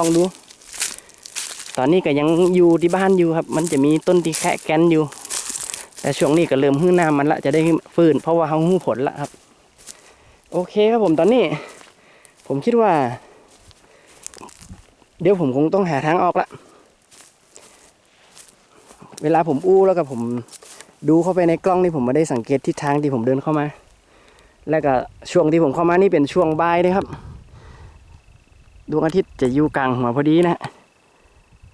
ลองดู ตอนนี้ก็ยังอยู่ที่บ้านอยู่ครับ มันจะมีต้นที่แคะแกนอยู่ แต่ช่วงนี้ก็เริ่มหื้อน้ำมันละจะได้ฟื้นเพราะว่าเขาหู้ผลละครับ โอเคครับผมตอนนี้ ผมคิดว่า เดี๋ยวผมคงต้องหาทางออกละเวลาผมอู้แล้วก็ผมดูเข้าไปในกล้องนี่ผมไม่ได้สังเกตทิศทางที่ผมเดินเข้ามา แล้วก็ช่วงที่ผมเข้ามานี่เป็นช่วงบ่ายเลยครับ ดวงอาทิตย์จะอยู่กลางหัวพอดีนะ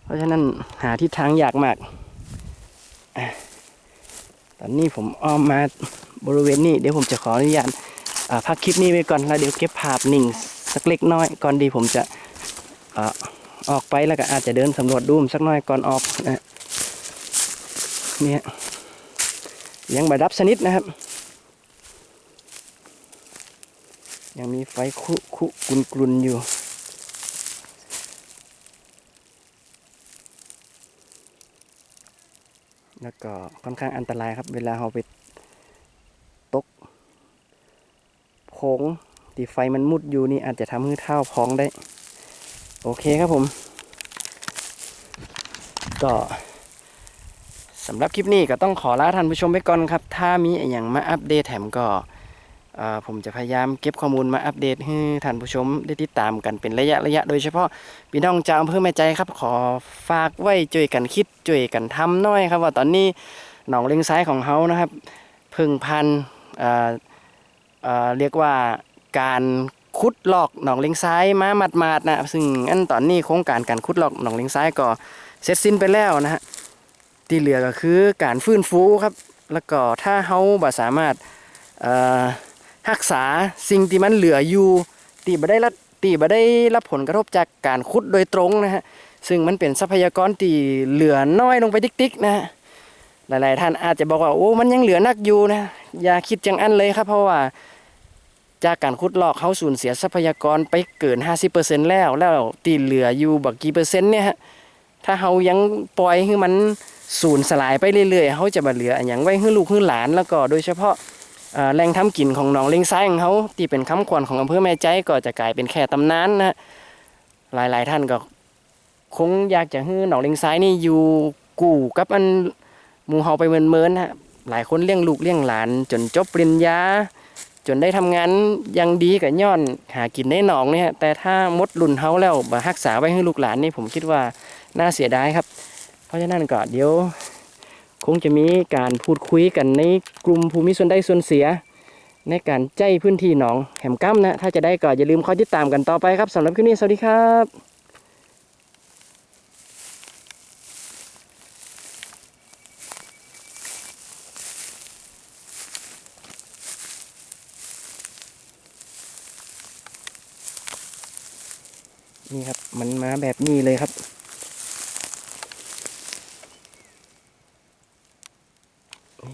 เพราะฉะนั้นหาทิศทางยากมาก ตอนนี้ผมอ้อมมาบริเวณนี้ เดี๋ยวผมจะขออนุญาตพักคลิปนี้ไปก่อนแล้วเดี๋ยวเก็บภาพนิ่งสักเล็กน้อยก่อนดีผมจะออกไปแล้วก็อาจจะเดินสำรวจดูมสักน้อยก่อนออกนะฮะเนี่ยยังบดับสนิทนะครับ ยังมีไฟคุคุกลุนกลุนอยู่ แล้วก็ค่อนข้างอันตรายครับ เวลาเราไปตกโพงที่ไฟมันมุดอยู่นี่อาจจะทำให้เท้าพองได้ โอเคครับผม ก็สำหรับคลิปนี้ก็ต้องขอลาท่านผู้ชมไปก่อนครับ ถ้ามีอย่างมาอัปเดตแถมก็ ผมจะพยายามเก็บข้อมูลมาอัปเดตให้ท่านผู้ชมได้ติดตามกันเป็นระยะระยะโดยเฉพาะพี่น้องชาวอำเภอแม่ใจครับ ขอฝากไว้ช่วยกันคิดช่วยกันทำหน้อยครับ ว่าตอนนี้หนองเลงซ้ายของเขานะครับพึ่งพันเเเรียกว่าการขุดลอกหนองเลงซ้ายมาหมาดนะซึ่งอันตอนนี้โครงการการขุดลอกหนองเลงซ้ายก็เสร็จสิ้นไปแล้วนะฮะที่เหลือก็คือการฟื้นฟูครับ แล้วก็ถ้าเขาบ่สามารถ รักษาสิ่งที่มันเหลืออยู่ที่บ่ได้รับที่บ่ได้รับผลกระทบจากการขุดโดยตรงนะฮะซึ่งมันเป็นทรัพยากรที่เหลือน้อยลงไปติ๊กๆนะฮะหลายๆท่านอาจจะบอกว่าโอ้มันยังเหลือนักอยู่นะอย่าคิดจังอันเลยครับเพราะว่าจากการขุดลอกเขาสูญเสียทรัพยากรไปเกิน 50%แล้ว แล้วที่เหลืออยู่บักกี่เปอร์เซ็นต์เนี่ยฮะถ้าเขายังปล่อยให้มันสูญสลายไปเรื่อยๆเขาจะมาเหลืออย่างไว้ให้ลูกให้หลานแล้วก็โดยเฉพาะ แหล่งทำกินของหนองเลงซ้ายของเขาที่เป็นคำขวัญของอำเภอแม่ใจก็จะกลายเป็นแค่ตำนานนะฮะหลายๆท่านก็คงอยากจะให้หนองเลงซ้ายนี่อยู่กู่กับอันหมูเฮาไปเมินๆนะฮะหลายคนเลี้ยงลูกเลี้ยงหลาน จนจบปริญญา จนได้ทำงานยังดีกับย้อนหากินในหนองเนี่ย แต่ถ้ามดรุ่นเฮาแล้วมารักษาไว้ให้ลูกหลานนี่ผมคิดว่าน่าเสียดายครับ เพราะฉะนั้นก็เดี๋ยว คงจะมีการพูดคุยกันในกลุ่มภูมิส่วนได้ส่วนเสีย ในการใจพื้นที่หนองแหมกั้มนะ ถ้าจะได้ก็อย่าลืมคอยติดตามกันต่อไปครับสำหรับคลิปนี้สวัสดีครับนี่ครับ มันมาแบบนี้เลยครับ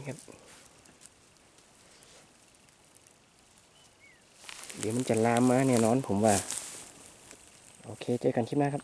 ครับ เดี๋ยวมันจะลามมาเนี่ยนอนผมว่า โอเค เจอกันคลิปหน้าครับ